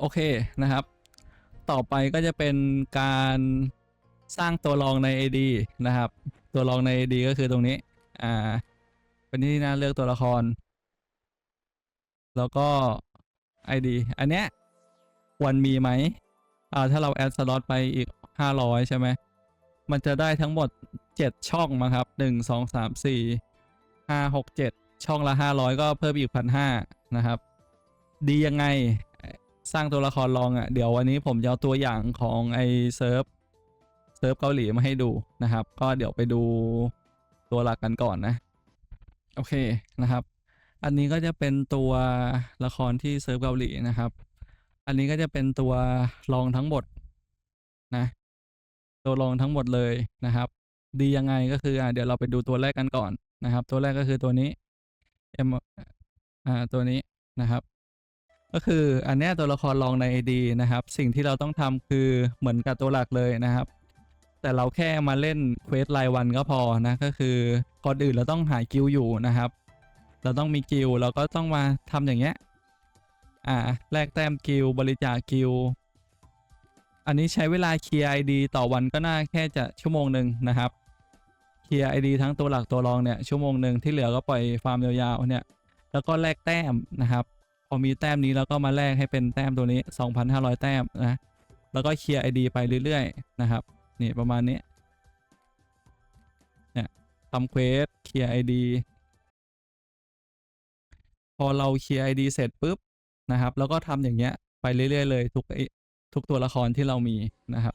โอเคนะครับ ต่อไปก็จะเป็นการสร้างตัวรองใน AD นะครับ ตัวรองใน AD ก็คือตรงนี้ อ่า เป็นที่น่าเลือกตัวละคร แล้วก็ ID อันเนี้ยควรมีไหมอ่าถ้าเราแอดสล็อตไปอีก 500 ใช่ไหม มันจะได้ทั้งหมด 7 ช่องมาครับ 1 2 3 4 5 6 7 ช่องละ 500 ก็เพิ่มอีก 1,500 นะครับ ดียังไง สร้างตัวละครลองอะ่ะเดี๋ยววันนี้ผมจะเอาตัวอย่างของไอเซิร์ฟเซิร์ฟเกาหลีมาให้ดูนะครับ ก็เดี๋ยวไปดูตัวหลักกันก่อนนะ โอเคนะครับ อันนี้ก็จะเป็นตัวละครที่เซิร์ฟเกาหลีนะครับ อันนี้ก็จะเป็นตัวรองทั้งหมดนะตัวรองทั้งหมดเลยนะครับ ดียังไงก็คืออะเดี๋ยวเราไปดูตัวแรกกันก่อนนะครับ ตัวแรกก็คือตัวนี้ M อ่าตัวนี้นะครับ ก็คืออันนี้ตัวละครรองใน AD นะครับ สิ่งที่เราต้องทำคือเหมือนกับตัวหลักเลยนะครับ แต่เราแค่มาเล่นเควสรายวันก็พอนะก็คือก่อนอื่นเราต้องหากิลอยู่นะครับ เราต้องมีกิลเราก็ต้องมาทำอย่างเงี้ยอ่าแลกแต้มกิลบริจาคกิลอันนี้ใช้เวลาเคลียร์ ID ต่อวันก็น่าแค่จะชั่วโมงหนึ่งนะครับเคลียร์ ID ทั้งตัวหลักตัวรองเนี่ยชั่วโมงหนึ่งที่เหลือก็ปล่อยฟาร์มยาวๆเนี่ยแล้วก็แลกแต้มนะครับ พอมีแต้มนี้เราก็มาแลกให้เป็นแต้มตัวนี้ 2,500 แต้มนะแล้วก็เคลียร์ ID ไปเรื่อยๆนะครับนี่ประมาณนี้เนี่ยทำเควสเคลียร์ ID พอเราเคลียร์ ID เสร็จปุ๊บนะครับแล้วก็ทำอย่างเงี้ยไปเรื่อยๆเลยทุกไอทุกตัวละครที่เรามีนะครับ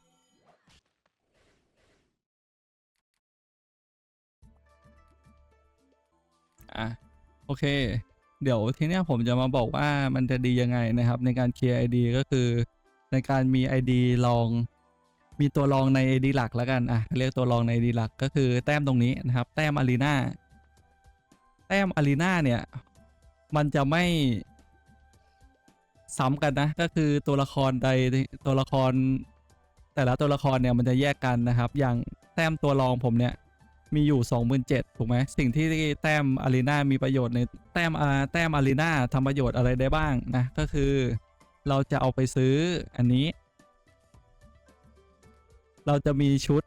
อะโอเค เดี๋ยวทีเนี้ยผมจะมาบอกว่ามันจะดียังไงนะครับ ในการเคลียร์ ID ก็คือในการมี ID รอง มีตัวรองใน ID หลักแล้วกันอะเรียกตัวรองใน ID หลักก็คือแต้มตรงนี้นะครับ แต้มอารีนาแต้มอารีนาเนี่ย มันจะไม่ซ้ำกันนะ ก็คือตัวละครใดตัวละคร แต่ละตัวละครเนี่ยมันจะแยกกันนะครับ อย่างแต้มตัวรองผมเนี่ย มีอยู่ 27,000ถูกไหมสิ่งที่แต้มอารีนามีประโยชน์ในแต้มอาแต้มอารีนาทำประโยชน์อะไรได้บ้างนะก็คือ เราจะเอาไปซื้ออันนี้ เราจะมีชุด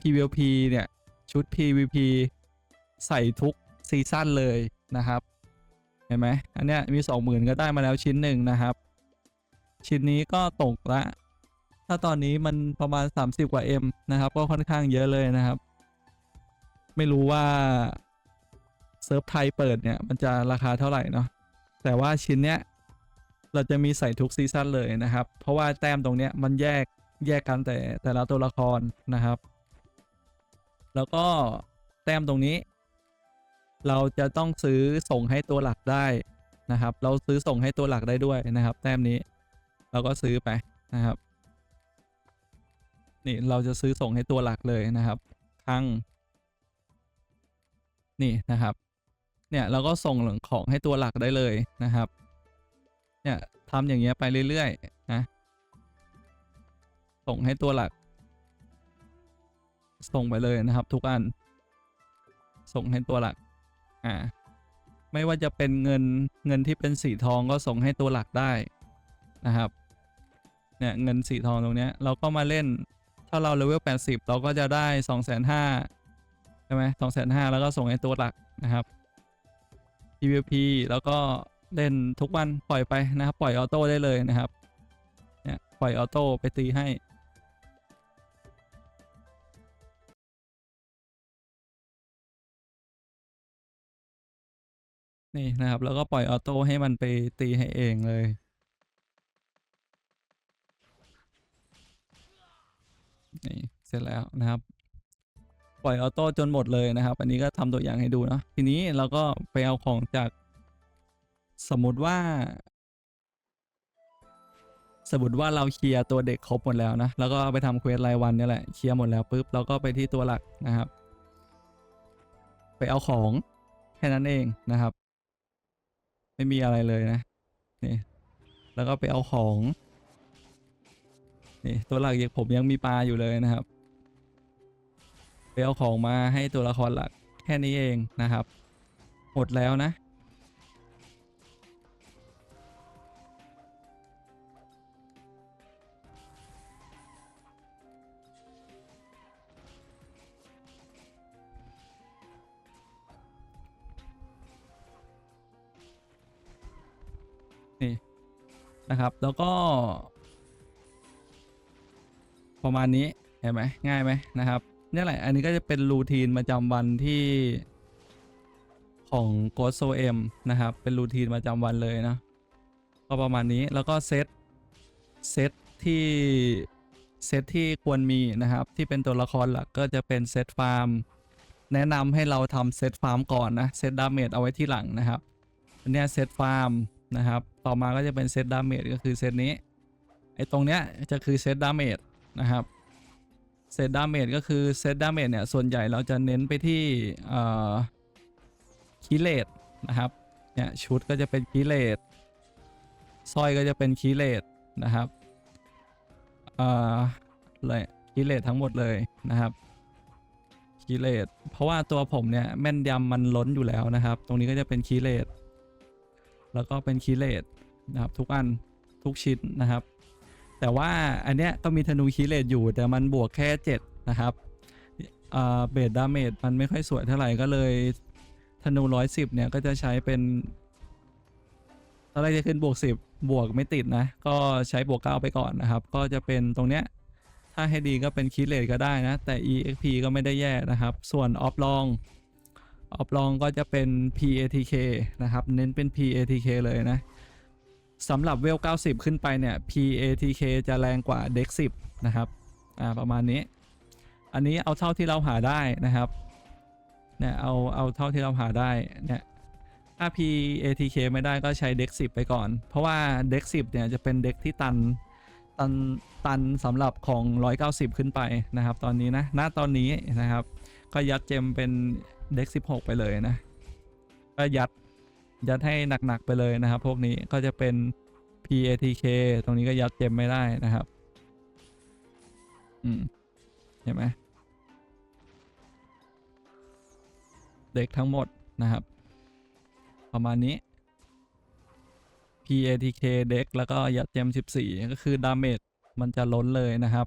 PVP เนี่ย ชุด PVP ใส่ทุกซีซั่นเลยนะครับ เห็นไหมอันเนี้ยมี 20,000 ก็ได้มาแล้วชิ้นหนึ่งนะครับ ชิ้นนี้ก็ตกละ ถ้าตอนนี้มันประมาณ 30 กว่า M นะครับ ก็ค่อนข้างเยอะเลยนะครับ ไม่รู้ว่าเซิร์ฟไทยเปิดเนี่ย มันจะราคาเท่าไหร่เนาะแต่ว่าชิ้นเนี้ยเราจะมีใส่ทุกซีซั่นเลยนะครับ เพราะว่าแต้มตรงเนี้ยมันแยกแยกกันแต่แต่ละตัวละครนะครับ แล้วก็แต้มตรงนี้ เราจะต้องซื้อส่งให้ตัวหลักได้นะครับ เราซื้อส่งให้ตัวหลักได้ด้วยนะครับ แต้มนี้ เราก็ซื้อไปนะครับ นี่เราจะซื้อส่งให้ตัวหลักเลยนะครับ ครั้ง นี่นะครับเนี่ยเราก็ส่งของให้ตัวหลักได้เลยนะครับเนี่ยทำอย่างเงี้ยไปเรื่อยๆนะส่งให้ตัวหลัก ส่งไปเลยนะครับ ทุกอัน ส่งให้ตัวหลักอ่าไม่ว่าจะเป็นเงินเงินที่เป็นสีทองก็ส่งให้ตัวหลักได้นะครับเนี่ยเงินสีทองตรงเนี้ยเราก็มาเล่นถ้าเราเลเวล80 เราก็จะได้ 2 5 0 0 0 ช่ไหมสองแสนห้าแล้วก็ส่งให้ตัวหลักนะครับ PVP แล้วก็เล่นทุกวันปล่อยไปนะครับ ปล่อยออโต้ได้เลยนะครับ เนี่ยปล่อยออโต้ไปตีให้ นี่นะครับ แล้วก็ปล่อยออโต้ให้มันไปตีให้เองเลยนี่เสร็จแล้วนะครับ ปล่อยออโต้จนหมดเลยนะครับ อันนี้ก็ทำตัวอย่างให้ดูเนาะทีนี้เราก็ไปเอาของจาก สมมติว่า สมมติว่าเราเคลียร์ตัวเด็กครบหมดแล้วนะแล้วก็ไปทำเควสรายวันนี่แหละเคลียร์หมดแล้วปุ๊บเราก็ไปที่ตัวหลักนะครับ ไปเอาของแค่นั้นเองนะครับ ไม่มีอะไรเลยนะนี่แล้วก็ไปเอาของนี่ตัวหลักยังผมยังมีปลาอยู่เลยนะครับ ปเอาของมาให้ตัวละครหลักแค่นี้เองนะครับ หมดแล้วนะ นี่นะครับ แล้วก็ ประมาณนี้ เห็นไหมง่ายไหมนะครับ นี่แหละ อันนี้ก็จะเป็นรูทีนประจำวันที่ของ g o s o m นะครับ เป็นรูทีนประจำวันเลยนะ ก็ประมาณนี้แล้วก็เซตเซตที่เซตที่ควรมีนะครับ ที่เป็นตัวละครหลักก็จะเป็นเซตฟาร์มแนะนำให้เราทำเซตฟาร์มก่อนนะเซตดาเมจเอาไว้ที่หลังนะครับอันนี้เซตฟาร์มนะครับ ต่อมาก็จะเป็นเซตดาเมจก็คือเซตนี้ไอ้ตรงเนี้ยจะคือเซตดาเมจนะครับ เซตดาเมจก็คือเซตดาเมจเนี่ย ส่วนใหญ่เราจะเน้นไปที่คิเลตนะครับ เนี่ย ชุดก็จะเป็นคิเลตสร้อยก็จะเป็นคิเลตนะครับเออเลยคิเลตทั้งหมดเลยนะครับคิเลตเพราะว่าตัวผมเนี่ยแม่นยำมันล้นอยู่แล้วนะครับ ตรงนี้ก็จะเป็นคิเลตแล้วก็เป็นคิเลตนะครับ ทุกอันทุกชิ้นนะครับ แต่ว่าอันเนี้ยก็มีธนูคีเลตอยู่แต่มันบวกแค่7นะครับเบสดาเมจมันไม่ค่อยสวยเท่าไหร่ก็เลยธนูร้อยสิบเนี่ยก็จะใช้เป็นอนแรจะขึ้นบวก 10 บวกไม่ติดนะ ก็ใช้บวก 9 ไปก่อนนะครับ ก็จะเป็นตรงเนี้ย ถ้าให้ดีก็เป็นคีเลตก็ได้นะ แต่ EXP ก็ไม่ได้แย่นะครับ ส่วนออฟลองออฟลองก็จะเป็น PATK นะครับ เน้นเป็น PATK เลยนะ สำหรับเวล 90 ขึ้นไปเนี่ย PATK จะแรงกว่า Dex 10 นะครับ อ่า ประมาณนี้ อันนี้เอาเท่าที่เราหาได้นะครับ เนี่ย เอา เอาเท่าที่เราหาได้ เนี่ย ถ้า PATK ไม่ได้ก็ใช้ Dex 10 ไปก่อน เพราะว่า Dex 10 เนี่ยจะเป็นเด็กที่ตัน ตัน ตันสำหรับของ 190 ขึ้นไปนะครับ ตอนนี้นะ ณ ตอนนี้นะครับ ก็ยัดเจมเป็น Dex 16 ไปเลยนะ ก็ยัด ยัดให้หนัก ๆ ไปเลยนะครับ พวกนี้ก็จะเป็น PATK ตรงนี้ก็ยัดเต็มไม่ได้นะครับ อืม เห็นไหมเด็กทั้งหมดนะครับ ประมาณนี้ PATK เด็กแล้วก็ยัดเจม 14 ก็คือดาเมจมันจะล้นเลยนะครับ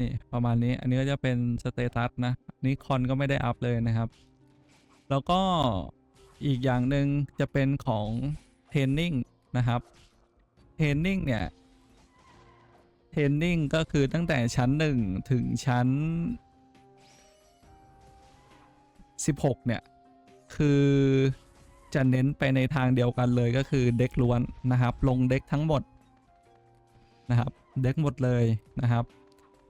นี่ประมาณนี้อันนี้ก็จะเป็นสเตตัสนะ นี่คอนก็ไม่ได้อัพเลยนะครับ แล้วก็ อีกอย่างหนึ่งจะเป็นของเทรนนิ่งนะครับเทรนนิ่งเนี่ยเทรนนิ่งก็คือตั้งแต่ชั้น 1 ถึงชั้น 16 เนี่ย คือจะเน้นไปในทางเดียวกันเลยก็คือเด็กล้วนนะครับ ลงเด็กทั้งหมดนะครับ เด็กหมดเลยนะครับ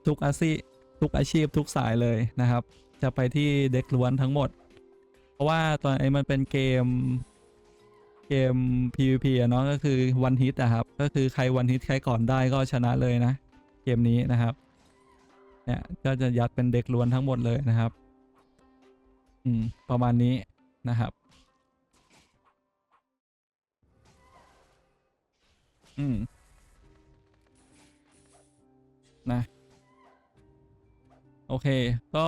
ทุกอาชีพทุกอาชีพทุกสายเลยนะครับ จะไปที่เด็กล้วนทั้งหมด ราะว่าตอนนี้มันเป็นเกมเกม PVP อะเนาะก็คือวันฮิตอะครับ ก็คือใครวันฮิตใครก่อนได้ก็ชนะเลยนะ เกมนี้นะครับเนี่ยก็จะยัดเป็นเด็กล้วนทั้งหมดเลยนะครับ อืม ประมาณนี้นะครับ อืม นะ โอเค ก็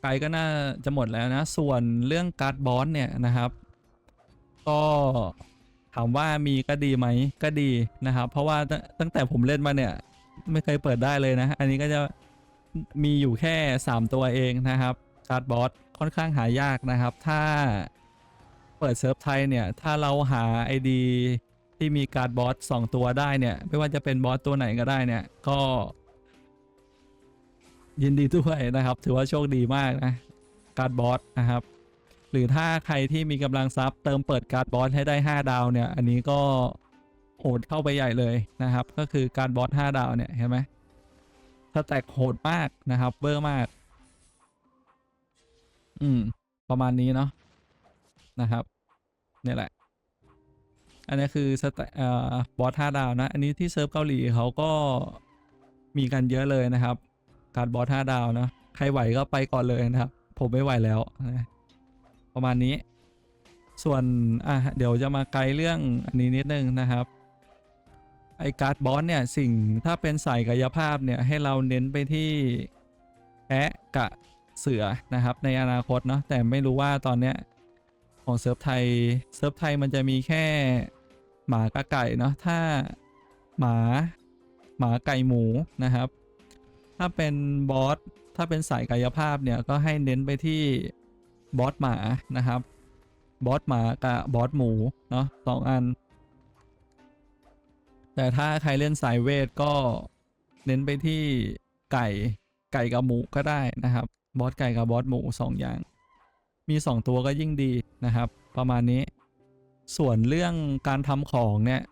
ไกลก็น่าจะหมดแล้วนะ ส่วนเรื่องการ์ดบอสเนี่ยนะครับ ก็ถามว่ามีก็ดีไหมก็ดีนะครับ เพราะว่าตั้งแต่ผมเล่นมาเนี่ย ไม่เคยเปิดได้เลยนะ อันนี้ก็จะมีอยู่แค่ 3 ตัวเองนะครับการ์ดบอสค่อนข้างหายากนะครับ ถ้าเปิดเซิร์ฟไทยเนี่ย ถ้าเราหา ID ที่มีการ์ดบอส2ตัวได้เนี่ย ไม่ว่าจะเป็นบอสตัวไหนก็ได้เนี่ย ก็ ยินดีด้วยนะครับ ถือว่าโชคดีมากนะ การบอสนะครับ หรือถ้าใครที่มีกำลังทรัพย์เติมเปิดการบอสให้ได้ 5 ดาวเนี่ย อันนี้ก็โหดเข้าไปใหญ่เลยนะครับ ก็คือการบอส5ดาวเนี่ยเห็นไหมสแตกโหดมากนะครับเบอร์มาก อืม ประมาณนี้เนาะนะครับเนี่ยแหละ อันนี้คือสแตอ่อบอส5ดาวนะ อันนี้ที่เซิร์ฟเกาหลีเขาก็มีกันเยอะเลยนะครับ การบอสห้าดาวนะ ใครไหวก็ไปก่อนเลยนะครับ ผมไม่ไหวแล้วนะประมาณนี้ ส่วนอะเดี๋ยวจะมาไกลเรื่องอันนี้นิดนึงนะครับ ไอการ์ดบอสเนี่ยสิ่งถ้าเป็นสายกายภาพเนี่ยให้เราเน้นไปที่แพะกะเสือนะครับ ในอนาคตเนาะแต่ไม่รู้ว่าตอนเนี้ยของเซิร์ฟไทยเซิร์ฟไทยมันจะมีแค่หมากับไก่เนาะถ้าหมาหมาไก่หมูนะครับ ถ้าเป็นบอสถ้าเป็นสายกายภาพเนี่ยก็ให้เน้นไปที่บอสหมานะครับบอสหมากับบอสหมูเนาะสองอัน แต่ถ้าใครเล่นสายเวทก็เน้นไปที่ไก่ไก่กับหมูก็ได้นะครับ บอสไก่กับบอสหมูสองอย่าง มีสองตัวก็ยิ่งดีนะครับ ประมาณนี้ ส่วนเรื่องการทำของเนี่ย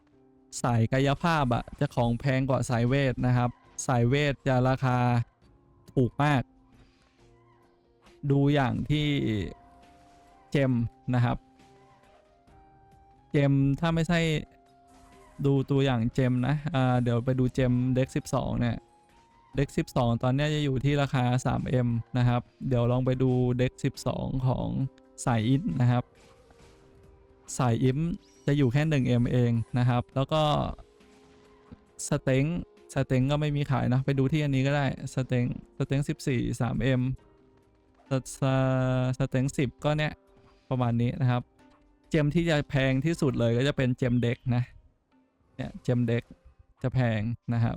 สายกายภาพอะจะของแพงกว่าสายเวทนะครับ สายเวทจะราคาถูกมาก ดูอย่างที่เจมนะครับ เจมถ้าไม่ใช่ดูตัวอย่างเจมนะอ่าเดี๋ยวไปดูเจมเด็ก12 เนี่ยเด็ก12 ตอนนี้จะอยู่ที่ราคา 3M นะครับ เดี๋ยวลองไปดูเด็ก12 ของสายอินนะครับ สายอิมจะอยู่แค่ 1M เองนะครับ แล้วก็สเต็ง สเต็งก็ไม่มีขายนะ ไปดูที่อันนี้ก็ได้สเต็งสเต็ง14 3M สสสเต็ง10ก็เนี่ยประมาณนี้นะครับ เจมที่จะแพงที่สุดเลยก็จะเป็นเจมเด็กนะเนี่ยเจมเด็กจะแพงนะครับ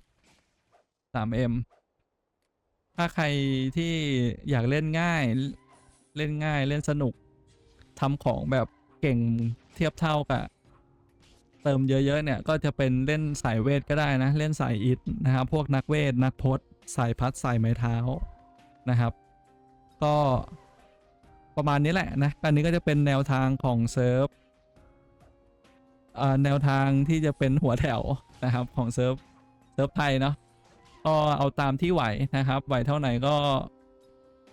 3M ถ้าใครที่อยากเล่นง่ายเล่นง่ายเล่นสนุกทำของแบบเก่งเทียบเท่ากับ เติมเยอะๆเนี่ยก็จะเป็นเล่นสายเวทก็ได้นะ เล่นสายอิทนะครับพวกนักเวทนักพจน์สายพัดสายไม้เท้านะครับ ก็ประมาณนี้แหละนะอันนี้ก็จะเป็นแนวทางของเซิร์ฟอ่อแนวทางที่จะเป็นหัวแถวนะครับของเซิร์ฟเซิร์ฟไทยเนาะก็เอาตามที่ไหวนะครับ ไหวเท่าไหนก็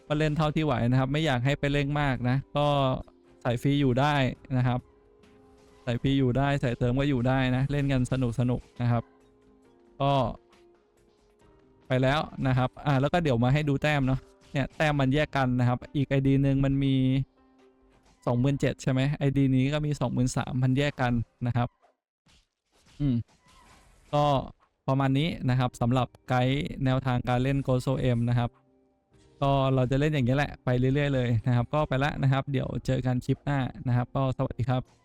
ก็เล่นเท่าที่ไหวนะครับ ไม่อยากให้ไปเร่งมากนะ ก็ใส่ฟรีอยู่ได้นะครับ ใส่ฟรีอยู่ได้ใส่เติมก็อยู่ได้นะ เล่นกันสนุกสนุกนะครับ ก็ ไปแล้วนะครับ อ่าแล้วก็เดี๋ยวมาให้ดูแต้มเนาะเนี่ยแต้มมันแยกกันนะครับ อีกไอดีหนึ่งมันมีสองหมื่นเจ็ดใช่ไหมไอดีนี้ก็มีสองหมื่นสามมันแยกกันนะครับ อืม ก็ประมาณนี้นะครับสำหรับไกด์แนวทางการเล่น g o s o M นะครับก็เราจะเล่นอย่างนี้แหละไปเรื่อย ๆ เลยนะครับ ก็ไปละนะครับ เดี๋ยวเจอกันคลิปหน้านะครับ ก็สวัสดีครับ